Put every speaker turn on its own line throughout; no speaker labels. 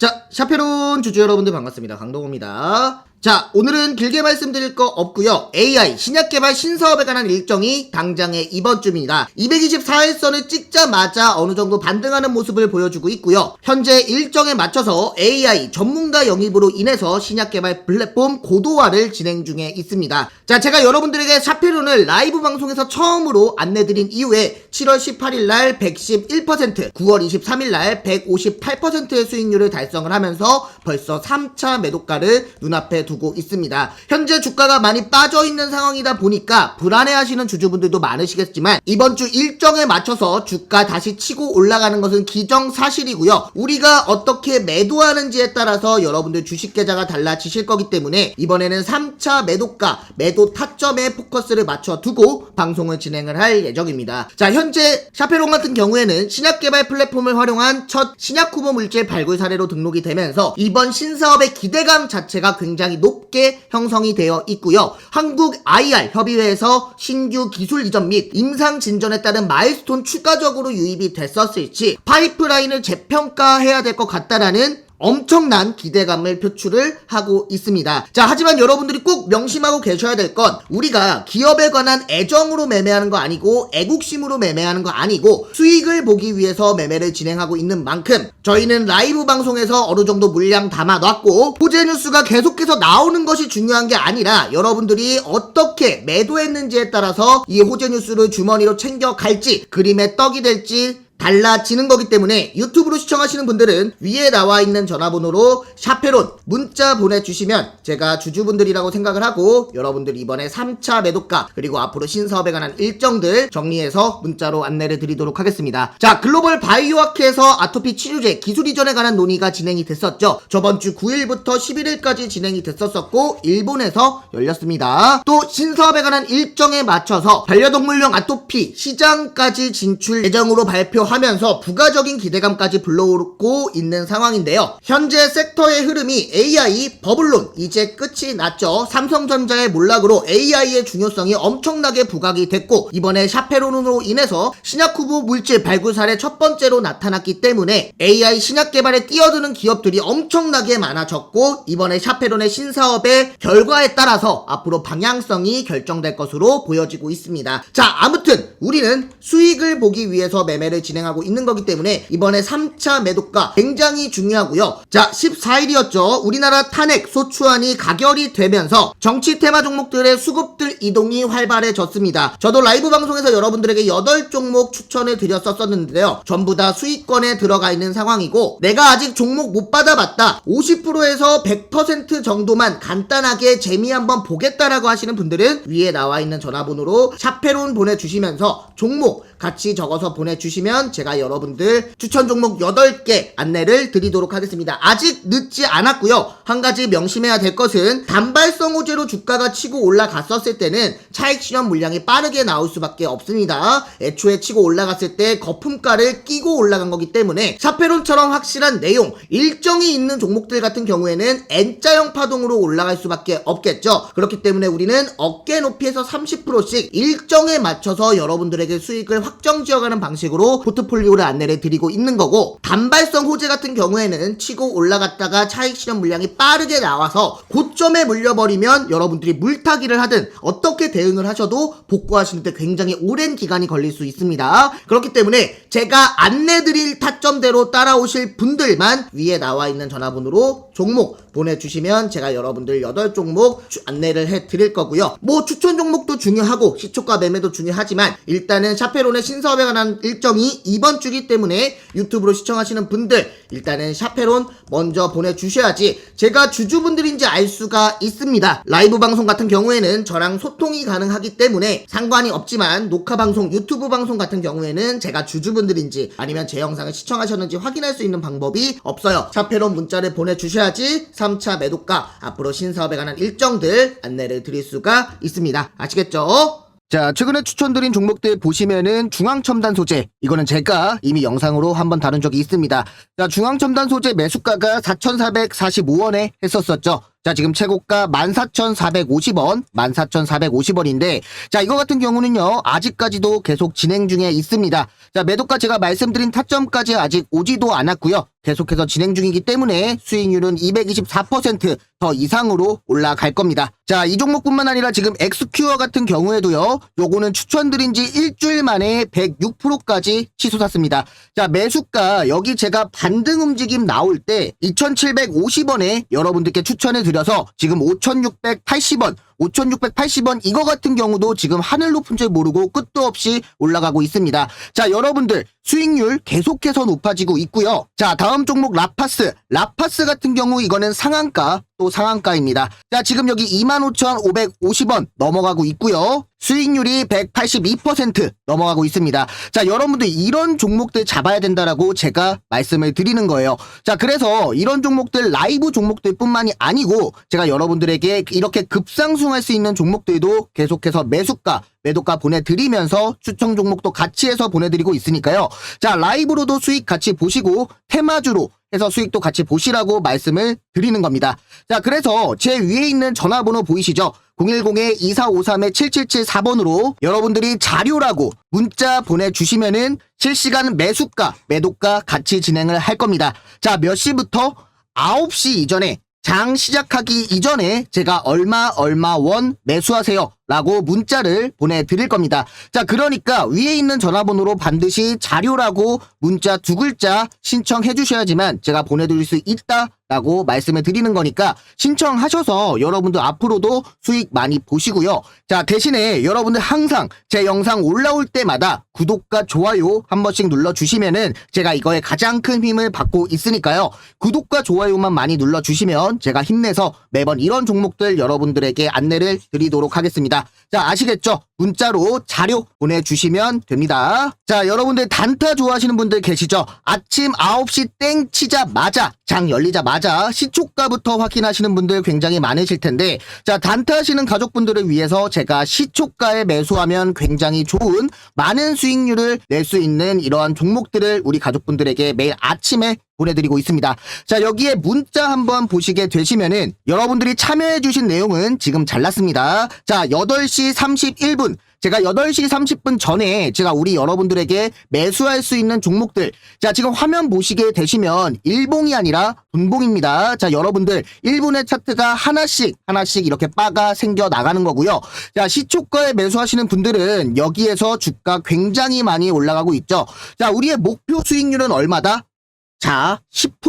자, 샤페론 주주 여러분들 반갑습니다. 강동호입니다. 자, 오늘은 길게 말씀드릴 거 없고요. AI 신약 개발 신사업에 관한 일정이 당장의 이번 주입니다. 224일선을 찍자마자 어느 정도 반등하는 모습을 보여주고 있고요. 현재 일정에 맞춰서 AI 전문가 영입으로 인해서 신약 개발 플랫폼 고도화를 진행 중에 있습니다. 자, 제가 여러분들에게 샤페론을 라이브 방송에서 처음으로 안내드린 이후에 7월 18일 날 111%, 9월 23일 날 158%의 수익률을 달성을 하면서 벌써 3차 매도가를 눈앞에 두고 있습니다. 현재 주가가 많이 빠져 있는 상황이다 보니까 불안해하시는 주주분들도 많으시겠지만 이번 주 일정에 맞춰서 주가 다시 치고 올라가는 것은 기정사실이고요. 우리가 어떻게 매도하는지에 따라서 여러분들 주식 계좌가 달라지실 거기 때문에 이번에는 3차 매도가, 매도 타점에 포커스를 맞춰 두고 방송을 진행을 할 예정입니다. 자, 현재 샤페론 같은 경우에는 신약 개발 플랫폼을 활용한 첫 신약 후보 물질 발굴 사례로 등록이 되면서 이번 신사업의 기대감 자체가 굉장히 높게 형성이 되어 있고요. 한국 IR 협의회에서 신규 기술 이전 및 임상 진전에 따른 마일스톤 추가적으로 유입이 됐었을지 파이프라인을 재평가해야 될 것 같다라는 엄청난 기대감을 표출을 하고 있습니다. 자, 하지만 여러분들이 꼭 명심하고 계셔야 될 건 우리가 기업에 관한 애정으로 매매하는 거 아니고 애국심으로 매매하는 거 아니고 수익을 보기 위해서 매매를 진행하고 있는 만큼 저희는 라이브 방송에서 어느 정도 물량 담아 놨고 호재 뉴스가 계속해서 나오는 것이 중요한 게 아니라 여러분들이 어떻게 매도했는지에 따라서 이 호재 뉴스를 주머니로 챙겨 갈지 그림의 떡이 될지 달라지는 거기 때문에 유튜브로 시청하시는 분들은 위에 나와 있는 전화번호로 샤페론 문자 보내주시면 제가 주주분들이라고 생각을 하고 여러분들 이번에 3차 매도가 그리고 앞으로 신사업에 관한 일정들 정리해서 문자로 안내를 드리도록 하겠습니다. 자 글로벌 바이오아크에서 아토피 치료제 기술 이전에 관한 논의가 진행이 됐었죠. 저번 주 9일부터 11일까지 진행이 됐었었고 일본에서 열렸습니다. 또 신사업에 관한 일정에 맞춰서 반려동물용 아토피 시장까지 진출 예정으로 발표 하면서 부가적인 기대감까지 불러오고 있는 상황인데요. 현재 섹터의 흐름이 AI 버블론 이제 끝이 났죠. 삼성전자의 몰락으로 AI의 중요성이 엄청나게 부각이 됐고 이번에 샤페론으로 인해서 신약 후보 물질 발굴 사례 첫 번째로 나타났기 때문에 AI 신약 개발에 뛰어드는 기업들이 엄청나게 많아졌고 이번에 샤페론의 신사업의 결과에 따라서 앞으로 방향성이 결정될 것으로 보여지고 있습니다. 자 아무튼 우리는 수익을 보기 위해서 매매를 진행 진행하고 있는 거기 때문에 이번에 3차 매도가 굉장히 중요하고요. 자, 14일이었죠. 우리나라 탄핵 소추안이 가결이 되면서 정치 테마 종목들의 수급들 이동이 활발해졌습니다. 저도 라이브 방송에서 여러분들에게 8종목 추천을 드렸었었는데요. 전부 다 수익권에 들어가 있는 상황이고 내가 아직 종목 못 받아봤다. 50%에서 100% 정도만 간단하게 재미 한번 보겠다라고 하시는 분들은 위에 나와 있는 전화번호로 샤페론 보내주시면서 종목 같이 적어서 보내주시면 제가 여러분들 추천 종목 8개 안내를 드리도록 하겠습니다. 아직 늦지 않았고요. 한 가지 명심해야 될 것은 단발성 호재로 주가가 치고 올라갔었을 때는 차익 실현 물량이 빠르게 나올 수밖에 없습니다. 애초에 치고 올라갔을 때 거품가를 끼고 올라간 거기 때문에 샤페론처럼 확실한 내용, 일정이 있는 종목들 같은 경우에는 N자형 파동으로 올라갈 수밖에 없겠죠. 그렇기 때문에 우리는 어깨 높이에서 30%씩 일정에 맞춰서 여러분들에게 수익을 확정 지어가는 방식으로 포트폴리오를 안내를 드리고 있는 거고 단발성 호재 같은 경우에는 치고 올라갔다가 차익 실현 물량이 빠르게 나와서 고점에 물려버리면 여러분들이 물타기를 하든 어떻게 대응을 하셔도 복구하시는데 굉장히 오랜 기간이 걸릴 수 있습니다. 그렇기 때문에 제가 안내드릴 타점대로 따라오실 분들만 위에 나와 있는 전화번호로 종목 보내주시면 제가 여러분들 8종목 안내를 해 드릴 거고요. 뭐 추천 종목도 중요하고 시초가 매매도 중요하지만 일단은 샤페론의 신사업에 관한 일정이 이번 주기 때문에 유튜브로 시청 하시는 분들 일단은 샤페론 먼저 보내주셔야지 제가 주주분들인지 알 수가 있습니다. 라이브 방송 같은 경우에는 저랑 소통이 가능하기 때문에 상관이 없지만 녹화 방송, 유튜브 방송 같은 경우에는 제가 주주분들인지 아니면 제 영상을 시청하셨는지 확인할 수 있는 방법이 없어요. 샤페론 문자를 보내주셔야지 3차 매도가 앞으로 신사업에 관한 일정들 안내를 드릴 수가 있습니다. 아시겠죠? 자, 최근에 추천드린 종목들 보시면은 중앙첨단 소재. 이거는 제가 이미 영상으로 한번 다룬 적이 있습니다. 자, 중앙첨단 소재 매수가가 4,445원에 했었었죠. 자, 지금 최고가 14,450원, 14,450원인데, 자, 이거 같은 경우는요, 아직까지도 계속 진행 중에 있습니다. 자, 매도가 제가 말씀드린 타점까지 아직 오지도 않았고요. 계속해서 진행 중이기 때문에 수익률은 224%더 이상으로 올라갈 겁니다. 자, 이 종목뿐만 아니라 지금 엑스큐어 같은 경우에도요, 요거는 추천드린 지 일주일 만에 106%까지 치솟았습니다. 자, 매수가 여기 제가 반등 움직임 나올 때 2,750원에 여러분들께 추천해 드려서 지금 5,680원 5,680원 이거 같은 경우도 지금 하늘 높은 줄 모르고 끝도 없이 올라가고 있습니다. 자, 여러분들 수익률 계속해서 높아지고 있고요. 자, 다음 종목 라파스. 라파스 같은 경우 이거는 상한가 또 상한가입니다. 자, 지금 여기 25,550원 넘어가고 있고요. 수익률이 182% 넘어가고 있습니다. 자, 여러분들 이런 종목들 잡아야 된다라고 제가 말씀을 드리는 거예요. 자, 그래서 이런 종목들 라이브 종목들 뿐만이 아니고 제가 여러분들에게 이렇게 급상승 할 수 있는 종목들도 계속해서 매수가, 매도가 보내드리면서 추천 종목도 같이 해서 보내드리고 있으니까요. 자, 라이브로도 수익 같이 보시고 테마주로 해서 수익도 같이 보시라고 말씀을 드리는 겁니다. 자, 그래서 제 위에 있는 전화번호 보이시죠? 010-2453-7774번으로 여러분들이 자료라고 문자 보내주시면은 실시간 매수가, 매도가 같이 진행을 할 겁니다. 자, 몇 시부터 9시 이전에 장 시작하기 이전에 제가 얼마 얼마 원 매수하세요 라고 문자를 보내드릴 겁니다. 자 그러니까 위에 있는 전화번호로 반드시 자료라고 문자 두 글자 신청해 주셔야지만 제가 보내드릴 수 있다 라고 말씀을 드리는 거니까 신청하셔서 여러분들 앞으로도 수익 많이 보시고요. 자 대신에 여러분들 항상 제 영상 올라올 때마다 구독과 좋아요 한 번씩 눌러주시면은 제가 이거에 가장 큰 힘을 받고 있으니까요. 구독과 좋아요만 많이 눌러주시면 제가 힘내서 매번 이런 종목들 여러분들에게 안내를 드리도록 하겠습니다. 자, 아시겠죠? 문자로 자료 보내주시면 됩니다. 자, 여러분들 단타 좋아하시는 분들 계시죠? 아침 9시 땡 치자마자, 장 열리자마자 시초가부터 확인하시는 분들 굉장히 많으실 텐데, 자, 단타 하시는 가족분들을 위해서 제가 시초가에 매수하면 굉장히 좋은 많은 수익률을 낼 수 있는 이러한 종목들을 우리 가족분들에게 매일 아침에 보내드리고 있습니다. 자, 여기에 문자 한번 보시게 되시면은 여러분들이 참여해주신 내용은 지금 잘났습니다. 자, 8시 31분. 제가 8시 30분 전에 제가 우리 여러분들에게 매수할 수 있는 종목들. 자, 지금 화면 보시게 되시면 일봉이 아니라 분봉입니다. 자, 여러분들 1분의 차트가 하나씩 하나씩 이렇게 바가 생겨 나가는 거고요. 자, 시초가에 매수하시는 분들은 여기에서 주가 굉장히 많이 올라가고 있죠. 자, 우리의 목표 수익률은 얼마다? 자, 10%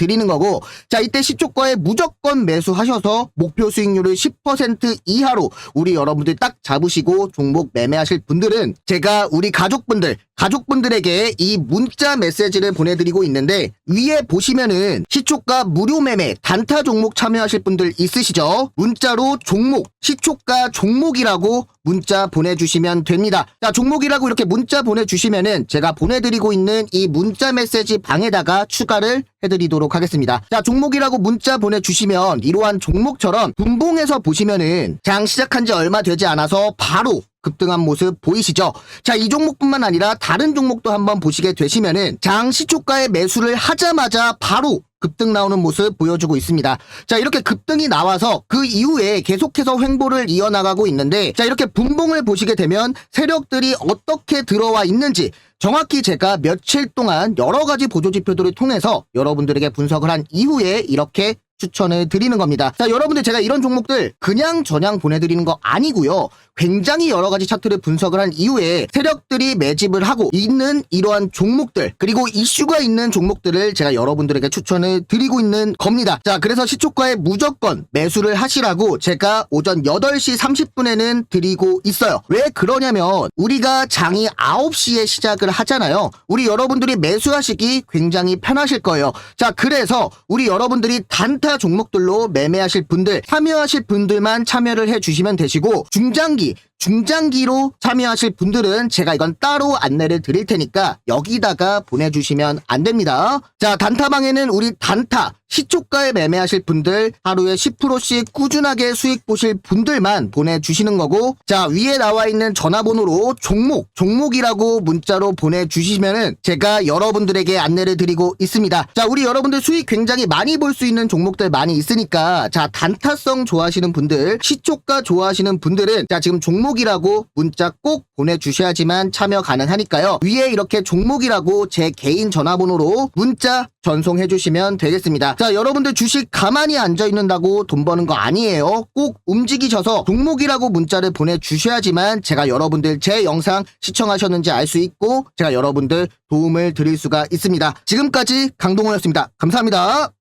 드리는 거고 자, 이때 시초가에 무조건 매수하셔서 목표 수익률을 10% 이하로 우리 여러분들 딱 잡으시고 종목 매매하실 분들은 제가 우리 가족분들 가족분들에게 이 문자 메시지를 보내드리고 있는데 위에 보시면은 시초가 무료 매매 단타 종목 참여하실 분들 있으시죠? 문자로 종목 시초가 종목이라고 문자 보내주시면 됩니다. 자 종목이라고 이렇게 문자 보내주시면은 제가 보내드리고 있는 이 문자 메시지 방에다가 추가를 해드리도록 하겠습니다. 자 종목이라고 문자 보내주시면 이러한 종목처럼 분봉에서 보시면은 장 시작한 지 얼마 되지 않아서 바로 급등한 모습 보이시죠? 자, 이 종목뿐만 아니라 다른 종목도 한번 보시게 되시면은 장 시초가에 매수를 하자마자 바로 급등 나오는 모습 보여주고 있습니다. 자, 이렇게 급등이 나와서 그 이후에 계속해서 횡보를 이어나가고 있는데 자, 이렇게 분봉을 보시게 되면 세력들이 어떻게 들어와 있는지 정확히 제가 며칠 동안 여러 가지 보조 지표들을 통해서 여러분들에게 분석을 한 이후에 이렇게 추천을 드리는 겁니다. 자, 여러분들 제가 이런 종목들 그냥 전향 보내드리는 거 아니고요. 굉장히 여러 가지 차트를 분석을 한 이후에 세력들이 매집을 하고 있는 이러한 종목들 그리고 이슈가 있는 종목들을 제가 여러분들에게 추천을 드리고 있는 겁니다. 자, 그래서 시초가에 무조건 매수를 하시라고 제가 오전 8시 30분에는 드리고 있어요. 왜 그러냐면 우리가 장이 9시에 시작을 하잖아요. 우리 여러분들이 매수하시기 굉장히 편하실 거예요. 자, 그래서 우리 여러분들이 단타 단타 종목들로 매매하실 분들, 참여하실 분들만 참여를 해주시면 되시고 중장기, 중장기로 참여하실 분들은 제가 이건 따로 안내를 드릴 테니까 여기다가 보내주시면 안 됩니다. 자, 단타방에는 우리 단타, 시초가에 매매하실 분들, 하루에 10%씩 꾸준하게 수익 보실 분들만 보내주시는 거고, 자, 위에 나와 있는 전화번호로 종목, 종목이라고 문자로 보내주시면은 제가 여러분들에게 안내를 드리고 있습니다. 자, 우리 여러분들 수익 굉장히 많이 볼 수 있는 종목들 많이 있으니까, 자, 단타성 좋아하시는 분들, 시초가 좋아하시는 분들은, 자, 지금 종목이라고 문자 꼭 보내주셔야지만 참여 가능하니까요. 위에 이렇게 종목이라고 제 개인 전화번호로 문자 전송해 주시면 되겠습니다. 자, 여러분들 주식 가만히 앉아 있는다고 돈 버는 거 아니에요. 꼭 움직이셔서 종목이라고 문자를 보내 주셔야지만 제가 여러분들 제 영상 시청하셨는지 알 수 있고 제가 여러분들 도움을 드릴 수가 있습니다. 지금까지 강동호였습니다. 감사합니다.